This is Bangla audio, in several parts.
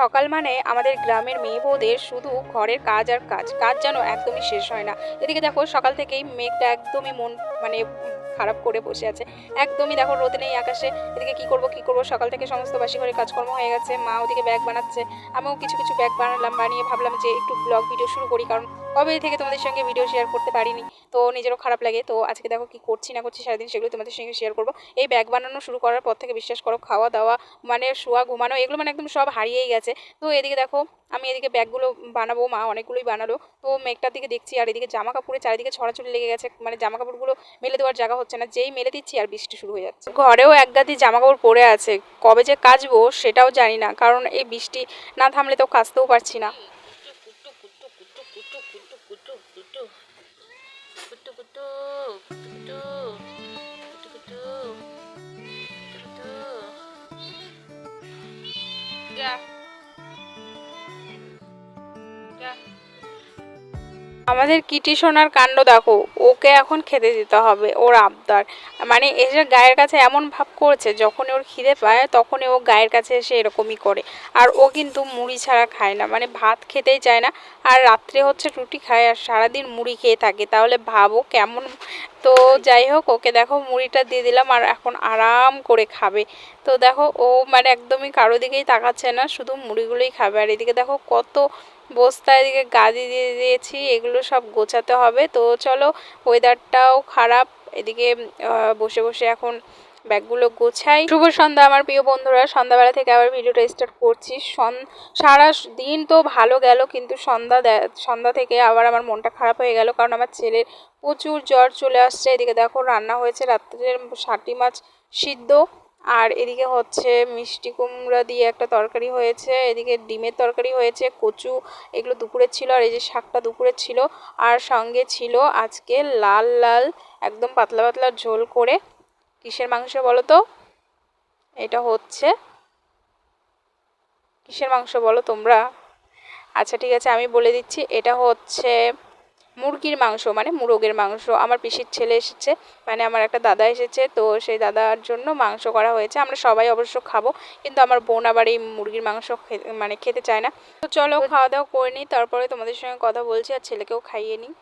সকাল মানে আমাদের গ্রামের মেয়ে বউদের শুধু ঘরের কাজ আর কাজ। কাজ যেন একদমই শেষ হয় না। এদিকে দেখো, সকাল থেকেই মেঘটা একদমই মন মানে খারাপ করে বসে আছে। একদমই দেখো, রোদ নেই আকাশে। এদিকে কি করব কি করব? সকাল থেকে সমস্ত বাসি ঘরে কাজকর্ম হয়ে গেছে। মা ওদিকে ব্যাগ বানাচ্ছে। আমিও কিছু কিছু ব্যাগ বানালাম, বানিয়ে ভাবলাম যে একটু ব্লগ ভিডিও শুরু করি, কারণ কবে থেকে তোমাদের সঙ্গে ভিডিও শেয়ার করতে পারিনি? তো নিজেরও খারাপ লাগে। তো আজকে দেখো কি করছি না করছি সারাদিন সেগুলো তোমাদের সঙ্গে শেয়ার করব। এই ব্যাগ বানানো শুরু করার পর থেকে বিশ্বাস করো খাওয়া দাওয়া মানে শোয়া, ঘুমানো, এগুলো মানে একদম সব হারিয়েই গেছে। তো এদিকে দেখো, আমি এদিকে ব্যাগগুলো বানাবো, মা অনেকগুলোই বানালো। তো মেঘটার দিকে দেখছি আর এদিকে জামা কাপড়ে চারিদিকে ছড়াছড়ি লেগে গেছে। মানে জামা কাপড়গুলো মেলে দেওয়ার জায়গা হচ্ছে না। যেই মেলে দিচ্ছি আর বৃষ্টি শুরু হয়ে যাচ্ছে। ঘরেও এক গাদি জামা কাপড় পরে আছে। কবে যে কাচবো সেটাও জানি না। কারণ এই বৃষ্টি না থামলে তো কাচতেও পারছি না। আমাদের কিটি সোনার কাণ্ড দেখো। ওকে এখন খেতে দিতে হবে ওর আবদার। মানে এসে গায়ের কাছে এমন ভাব করছে যখন ওর খিদে পায় তখনই ও গায়ের কাছে এসে এরকমই করে। আর ও কিন্তু মুড়ি ছাড়া খায় না মানে ভাত খেতেই চায় না। আর রাত্রে হচ্ছে রুটি খায় আর সারাদিন মুড়ি খেয়ে থাকে। তাহলে ভাবো কেমন। তো যাই হোক, ওকে দেখো মুড়িটা দিয়ে দিলাম আর এখন আরাম করে খাবে। তো দেখো ও মানে একদমই কারও দিকেই তাকাচ্ছে না, শুধু মুড়িগুলোই খাবে। আর এদিকে দেখো কত বস্তা এদিকে গাদি দিয়ে দিয়েছি, এগুলো সব গোছাতে হবে। তো চলো ওয়েদারটাও খারাপ। এদিকে বসে বসে এখন ব্যাগগুলো গোছাই। শুভ সন্ধ্যা আমার প্রিয় বন্ধুরা। সন্ধ্যাবেলা থেকে আবার ভিডিওটা স্টার্ট করছি। সারা দিন তো ভালো গেল, কিন্তু সন্ধ্যা সন্ধ্যা থেকে আবার আমার মনটা খারাপ হয়ে গেল, কারণ আমার ছেলের প্রচুর জ্বর চলে আসছে। এদিকে দেখো, রান্না হয়েছে রাত্রের ষাটি মাছ সিদ্ধ। আর এদিকে হচ্ছে মিষ্টি কুমড়া দিয়ে একটা তরকারি হয়েছে, এদিকে ডিমের তরকারি হয়েছে, কচু এগুলো দুপুরে ছিল আর এই যে শাকটা দুপুরে ছিল। আর সঙ্গে ছিল আজকে লাল লাল, একদম পাতলা পাতলা ঝোল করে। কিসের মাংস বলো তো? এটা হচ্ছে কিসের মাংস বলো তোমরা? আচ্ছা ঠিক আছে, আমি বলে দিচ্ছি, এটা হচ্ছে মুরগির মাংস মানে মুরগের মাংস। আমার পিসির ছেলে এসেছে মানে আমার একটা দাদা এসেছে, তো সেই দাদার জন্য মাংস করা হয়েছে। আমরা সবাই অবশ্য খাব, কিন্তু আমার বোন আবার এই মুরগির মাংস মানে খেতে চায় না। তো চলো খাওয়া দাওয়া করে নিই, তারপরে তোমাদের সঙ্গে কথা বলছি আর ছেলেকেও খাইয়ে নিই।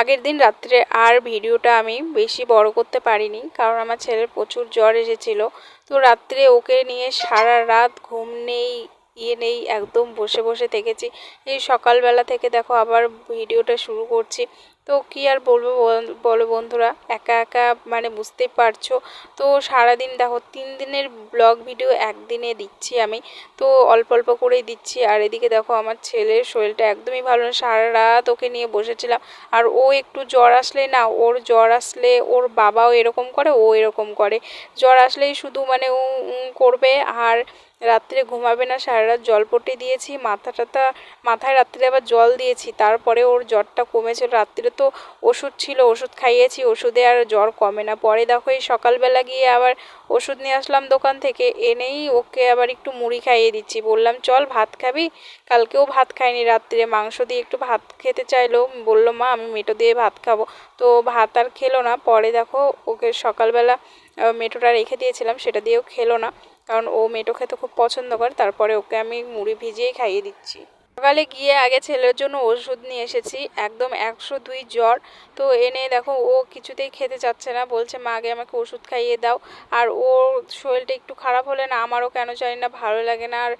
আগের দিন রাত্রে আর ভিডিওটা আমি বেশি বড় করতে পারিনি, কারণ আমার ছেলের প্রচুর জ্বর এসেছিল। তো রাত্রে ওকে নিয়ে সারা রাত ঘুম নেই ইয়ে নেই, একদম বসে বসে থেকেছি। এই সকালবেলা থেকে দেখো আবার ভিডিওটা শুরু করছি। তো কি আর বলব বলো বন্ধুরা, একা একা মানে বুঝতেই পারছ। তো সারাদিন দেখো তিন দিনের ব্লগ ভিডিও একদিনে দিচ্ছি আমি। তো অল্প অল্প করেই দিচ্ছি। আর এদিকে দেখো আমার ছেলের শরীরটা একদমই ভালো না। সারা রাত ওকে নিয়ে বসেছিলাম। আর ও একটু জ্বর আসলে না, ওর জ্বর আসলে ওর বাবাও এরকম করে, ও এরকম করে। জ্বর আসলেই শুধু মানে ও করবে। আর রাত্রে ঘুমাবে না সারা রাত জল পটে দিয়েছি, মাথা টাথা, মাথায় রাত্রে আবার জল দিয়েছি, তারপরে ওর জ্বরটা কমেছে। রাত্রে তো ওষুধ ছিল, ওষুধ খাইয়েছি, ওষুধে আর জ্বর কমে না। পরে দেখো এই সকালবেলা গিয়ে আবার ওষুধ নিয়ে আসলাম দোকান থেকে, এনেই ওকে আবার একটু মুড়ি খাইয়ে দিচ্ছি। বললাম, চল ভাত খাবি? কালকেও ভাত খাইনি রাত্রে, মাংস দিয়ে একটু ভাত খেতে চাইলো। বলল, মা, আমি মেটো দিয়ে ভাত খাব। তো ভাত আর খেলো না। পরে দেখো ওকে সকালবেলা মেটোটা রেখে দিয়েছিলাম, সেটা দিয়েও খেলো না। কারণ ও মেটো খেতে খুব পছন্দ করে, তারপরে ওকে আমি মুড়ি ভিজিয়েই খাইয়ে দিচ্ছি। সকালে গিয়ে আগে ছেলের জন্য ওষুধ নিয়ে এসেছি, একদম একশো দুই জ্বর। তো এনে দেখো ও কিছুতেই খেতে চাচ্ছে না, বলছে, মা, আগে আমাকে ওষুধ খাইয়ে দাও। আর ওর শরীরটা একটু খারাপ হলে না, আমারও কেন জানি না, ভালো লাগে না। আর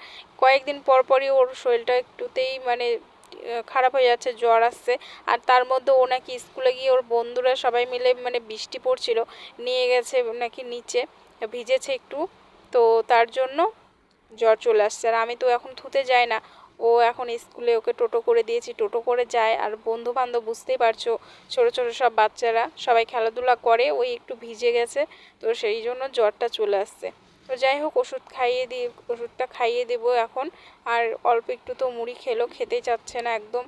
কয়েকদিন পর পরই ওর শরীরটা একটুতেই মানে খারাপ হয়ে যাচ্ছে, জ্বর আসছে। আর তার মধ্যে ও নাকি স্কুলে গিয়ে ওর বন্ধুরা সবাই মিলে মানে বৃষ্টি পড়ছিল, নিয়ে গেছে নাকি নিচে, ভিজেছে একটু। তো তার জন্য জ্বর চলে আসছে। আর আমি তো এখন থুতে যাই না। ও এখন স্কুলে ওকে টোটো করে দিয়েছি। টোটো করে যায় আর বন্ধু বান্ধব বুঝতেই পারছ, ছোটো ছোটো সব বাচ্চারা, সবাই খেলাধুলা করে, ওই একটু ভিজে গেছে। তো সেই জন্য জ্বরটা চলে আসছে। তো যাই হোক, ওষুধ খাইয়ে দিই ওষুধটা খাইয়ে দেবো এখন। আর অল্প একটু তো মুড়ি খেলো খেতেই চাচ্ছে না একদম।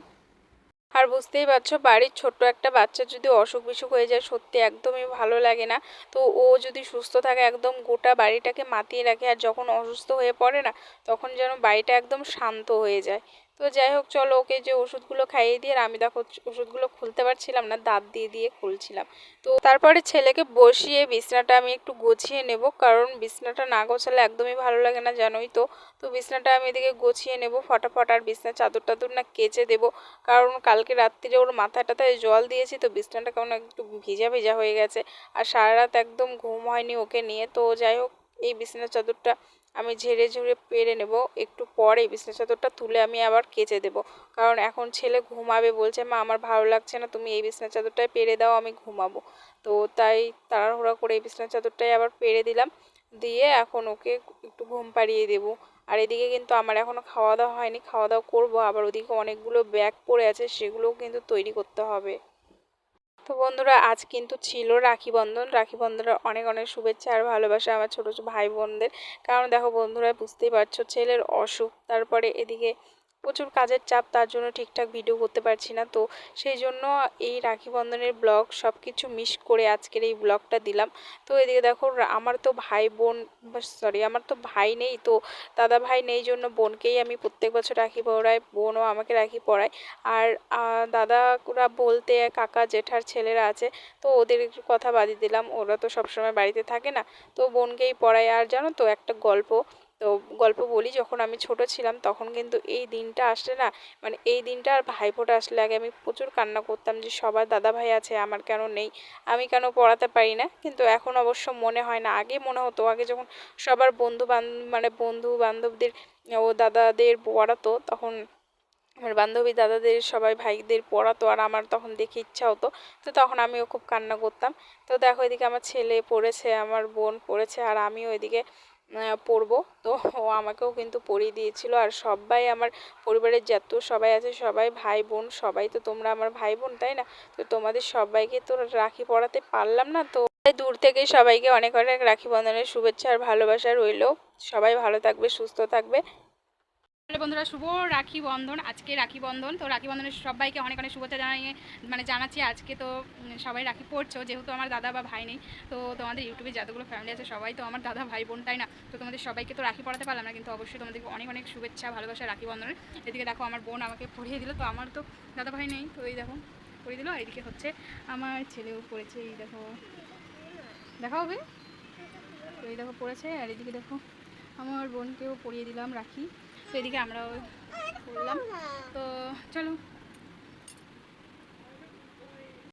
আর বুঝতেই পারছ, বাড়ির ছোট্ট একটা বাচ্চা যদি অসুখ বিসুখ হয়ে যায়, সত্যি একদমই ভালো লাগে না। তো ও যদি সুস্থ থাকে, একদম গোটা বাড়িটাকে মাতিয়ে রাখে, আর যখন অসুস্থ হয়ে পড়ে না, তখন যেন বাড়িটা একদম শান্ত হয়ে যায়। তো যাই হোক, চলো ওকে যে ওষুধগুলো খাইয়ে দিয়ে আর আমি দেখো ওষুধগুলো খুলতে পারছিলাম না, দাঁত দিয়ে দিয়ে খুলছিলাম। তো তারপরে ছেলেকে বসিয়ে বিছনাটা আমি একটু গুছিয়ে নেব, কারণ বিছনাটা না গোছালে একদমই ভালো লাগে না, জানোই তো। তো বিছনাটা আমি এদিকে গুছিয়ে নেব ফটাফট, আর বিছনার চাদর টাদর না কেচে দেব, কারণ কালকে রাত্রিরে ওর মাথা টাথায় জল দিয়েছি, তো বিছনাটা কেমন একটু ভিজা ভিজা হয়ে গেছে, আর সারা রাত একদম ঘুম হয়নি ওকে নিয়ে। তো যাই হোক, এই বিছনার চাদরটা আমি ঝেড়ে ঝুড়ে পেরে নেব। একটু পরে বিছনা চাদরটা তুলে আমি আবার কেচে দেব। কারণ এখন ছেলে ঘুমাবে বলছে, মা, আমার ভালো লাগছে না, তুমি এই বিছনা চাদরটাই পেরে দাও, আমি ঘুমাবো। তো তাই তাড়াহুড়া করে এই বিছনা চাদরটাই আবার পেরে দিলাম। দিয়ে এখন ওকে একটু ঘুম পাড়িয়ে দেবো। আর এদিকে কিন্তু আমার এখনও খাওয়া দাওয়া হয়নি, খাওয়া দাওয়া করব। আবার ওদিকে অনেকগুলো ব্যাগ পড়ে আছে, সেগুলোও কিন্তু তৈরি করতে হবে। তো বন্ধুরা, আজ কিন্তু ছিল রাখি বন্ধন। রাখি বন্ধনের অনেক অনেক শুভেচ্ছা আর ভালোবাসা আমার ছোটো ছোটো ভাই বোনদের কারণ দেখো বন্ধুরা, বুঝতেই পারছ, ছেলের অসুখ, তারপরে এদিকে প্রচুর কাজের চাপ, তার জন্য ঠিকঠাক ভিডিও করতে পারছি না। তো সেই জন্য এই রাখি বন্ধনের ব্লগ সব কিছু মিস করে আজকের এই ব্লগটা দিলাম। তো এদিকে দেখো আমার তো ভাই বোন সরি আমার তো ভাই নেই, তো দাদা ভাই নেই, জন্য বোনকেই আমি প্রত্যেক বছর রাখি পড়াই, বোনও আমাকে রাখি পড়ায়। আর দাদারা বলতে, কাকা জেঠার ছেলেরা আছে, তো ওদের একটু কথা বাদি দিলাম। ওরা তো সবসময় বাড়িতে থাকে না, তো বোনকেই পড়াই। আর জানো তো, একটা গল্প তো গল্প বলি, যখন আমি ছোট ছিলাম তখন কিন্তু এই দিনটা আসলে না মানে এই দিনটা আর ভাইফোঁটা আসলে আগে আমি প্রচুর কান্না করতাম যে সবার দাদা ভাই আছে, আমার কেন নেই, আমি কেন পড়াতে পারি না? কিন্তু এখন অবশ্য মনে হয় না, আগে মনে হতো, আগে যখন সবার বন্ধু বান্ধব মানে বন্ধু বান্ধবদের, ও দাদাদের পড়াতো, তখন আমার বান্ধবী দাদাদের, সবাই ভাইদের পড়াতো, আর আমার তখন দেখে ইচ্ছা হতো, তো তখন আমিও খুব কান্না করতাম। তো দেখো এদিকে আমার ছেলে পড়েছে, আমার বোন পড়েছে, আর আমিও এদিকে পরবো তো ও আমাকেও কিন্তু পরিয়ে দিয়েছিল। আর সবাই আমার পরিবারের যত সবাই আছে, সবাই ভাই বোন, সবাই তো তোমরা আমার ভাই বোন, তাই না? তো তোমাদের সবাইকে তো রাখি পড়াতে পারলাম না। তো দূর থেকে সবাইকে অনেক অনেক রাখি বন্ধনের শুভেচ্ছা আর ভালোবাসা রইল। সবাই ভালো থাকবে, সুস্থ থাকবে। তাহলে বন্ধুরা, শুভ রাখি বন্ধন। আজকে রাখি বন্ধন। তো রাখি বন্ধনের সবাইকে অনেক অনেক শুভেচ্ছা জানিয়ে মানে জানাচ্ছি আজকে তো সবাই রাখি পড়ছো, যেহেতু আমার দাদা বা ভাই নেই। তো তোমাদের ইউটিউবে যতগুলো ফ্যামিলি আছে, সবাই তো আমার দাদা ভাই বোন, তাই না? তো তোমাদের সবাইকে তো রাখি পড়াতে পারলাম না, কিন্তু অবশ্যই তোমাদেরকে অনেক অনেক শুভেচ্ছা, ভালোবাসা রাখি বন্ধনের। এদিকে দেখো, আমার বোন আমাকে পড়িয়ে দিল, তো আমার তো দাদা ভাই নেই। তো এই দেখো, পড়িয়ে দিল। এদিকে হচ্ছে আমার ছেলেও পড়েছে, এই দেখো। দেখা হবে? তো এই দেখো, পড়েছে। আর এদিকে দেখো, আমার বোনকেও পড়িয়ে দিলাম রাখি। তো এদিকে আমরাও করলাম তো চলো